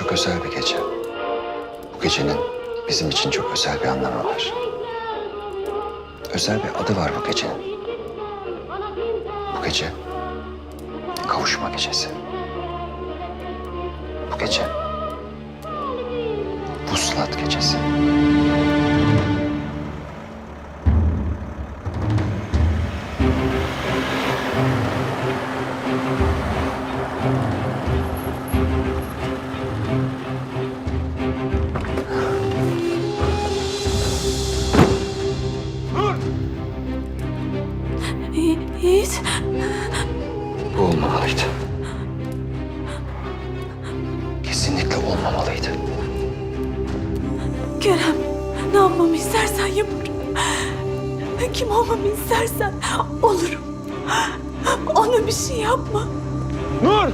çok özel bir gece. Bu gecenin bizim için çok özel bir anlamı var. Özel bir adı var bu gecenin. Bu gece kavuşma gecesi. Bu gece vuslat gecesi. Kerem. Ne yapmamı istersen yaparım. Kim olmamı istersen olurum. Ona bir şey yapma. Nur!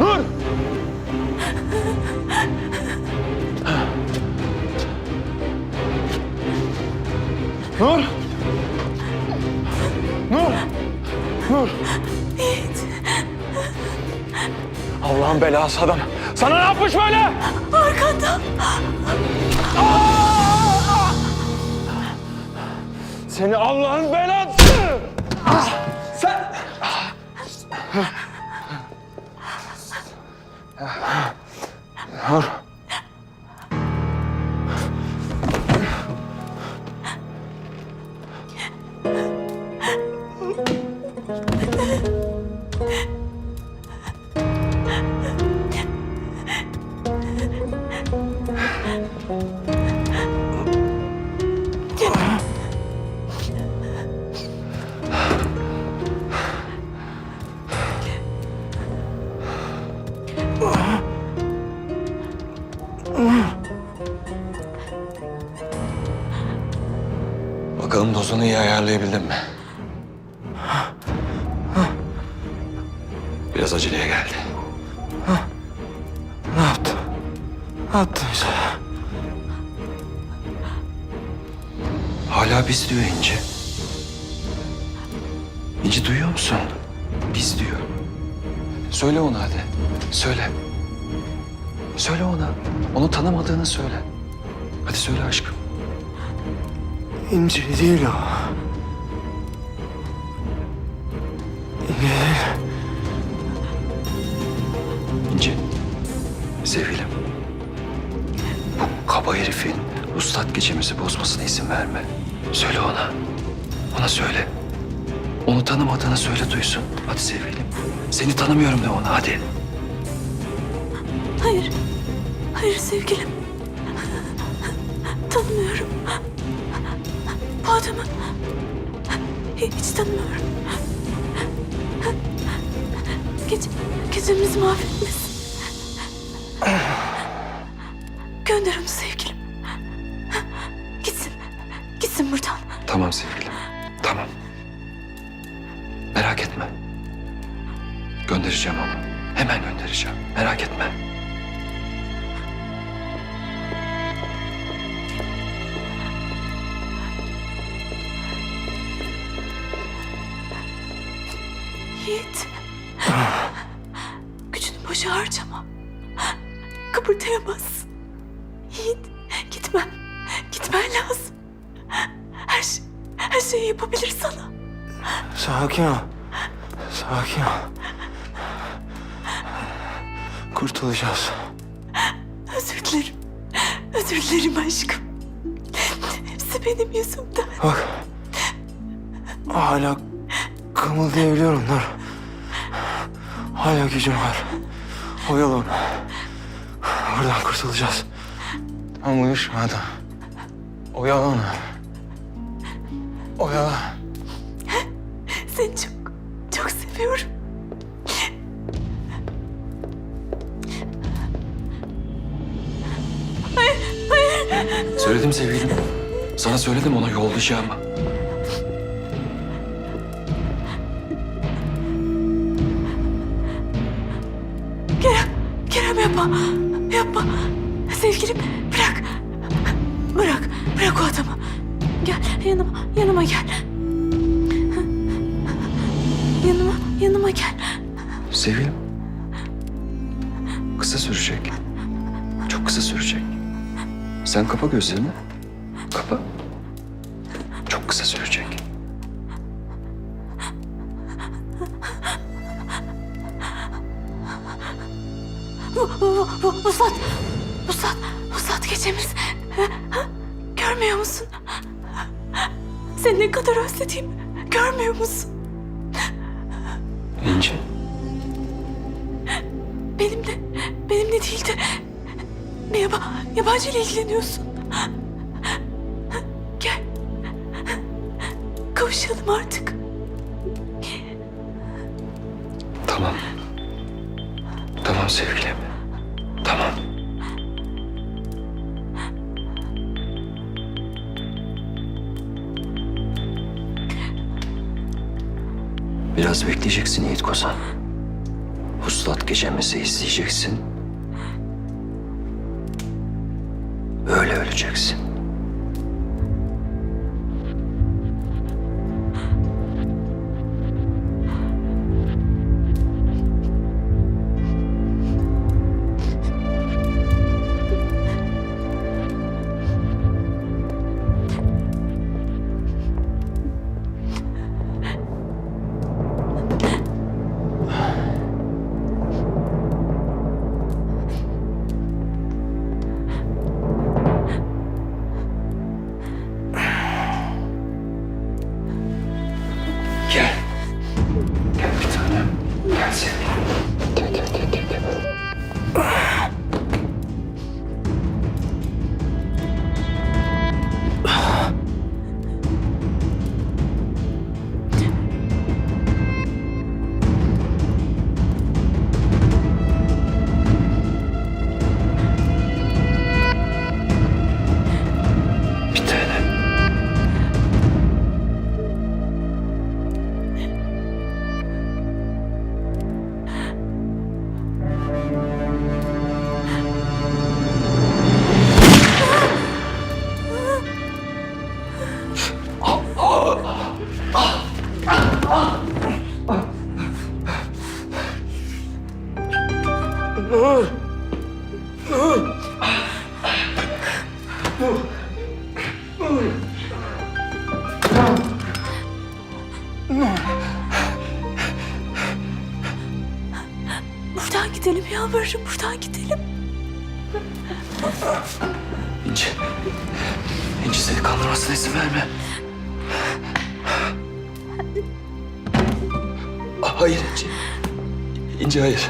Nur! Nur! Nur! Nur! Yiğit. Allah'ın belası adam. Sana ne yapmış böyle? Arkanda. Seni Allah'ın belası! Sen... Nur. Dozunu iyi ayarlayabildin mi? Biraz aceleye geldi. Ne yaptın? Ne yaptın sen? Hala biz diyor İnci. İnci duyuyor musun? Biz diyor. Söyle ona hadi. Söyle. Söyle ona. Onu tanımadığını söyle. Hadi söyle aşkım. İnci değil o. İnci değil. İnci. Sevgilim. Bu kaba herifin ustat gecemizi bozmasına izin verme. Söyle ona. Ona söyle. Onu tanımadığını söyle duysun. Hadi sevgilim. Seni tanımıyorum de ona hadi. Hayır. Hayır sevgilim. Tanımıyorum. Bu adamı hiç tanımıyorum. Gece, gecemizi mahvetmesin. Gönder onu sevgilim. Gitsin. Gitsin buradan. Tamam sevgilim. Tamam. Merak etme. Göndereceğim onu. Hemen göndereceğim. Merak etme. Yiğit. Gücünü boşa harcama. Kıpırdayamazsın. Yiğit gitmem. Gitmen lazım. Her şey, her şeyi yapabilir sana. Sakin ol. Sakin ol. Kurtulacağız. Özür dilerim. Özür dilerim aşkım. Hepsi benim yüzümden. Bak. Hala kımıldayabiliyorum Nur. Hala gücüm var. Oyalı onu. Buradan kurtulacağız. Tam uyuşmadan. Oyalı onu. Oyala. Seni çok, çok seviyorum. Söyledim sevgilim. Sana söyledim ona yollayacağımı. Yapma. Yapma. Sevgilim bırak. Bırak, bırak o adamı. Gel yanıma, yanıma gel. Yanıma, yanıma gel. Sevgilim. Kısa sürecek. Çok kısa sürecek. Sen kapa gözlerini. Kapa. Çok kısa sürecek. Vuslat. Vuslat. Vuslat gecemiz. Görmüyor musun? Seni ne kadar özlediğimi görmüyor musun? İnci. Benimle, benimle değil de bir yaba, yabancı ile ilgileniyorsun. Gel. Kavuşalım artık. Tamam. Tamam sevgilim. Biraz bekleyeceksin Yiğit Kozan. Vuslat gecemizi izleyeceksin. Öyle öleceksin. Yalvarırım buradan gidelim. İnci. İnci seni kandırmasına izin verme. Hayır İnci. İnci hayır.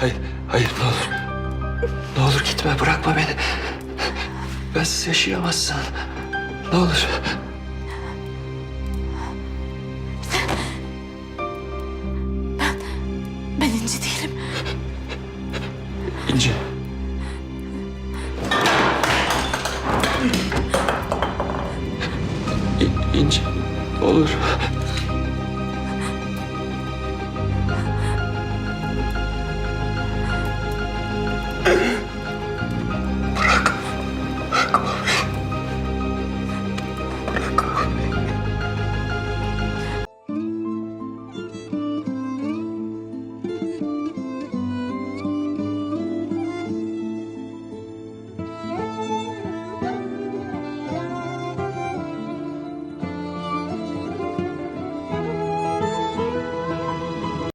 Hayır, hayır ne olur. Ne olur gitme bırakma beni. Bensiz yaşayamazsın. Ne olur. İnci. İ- İnci ne olur. Bırak. Bırakma beni. Bırakma beni.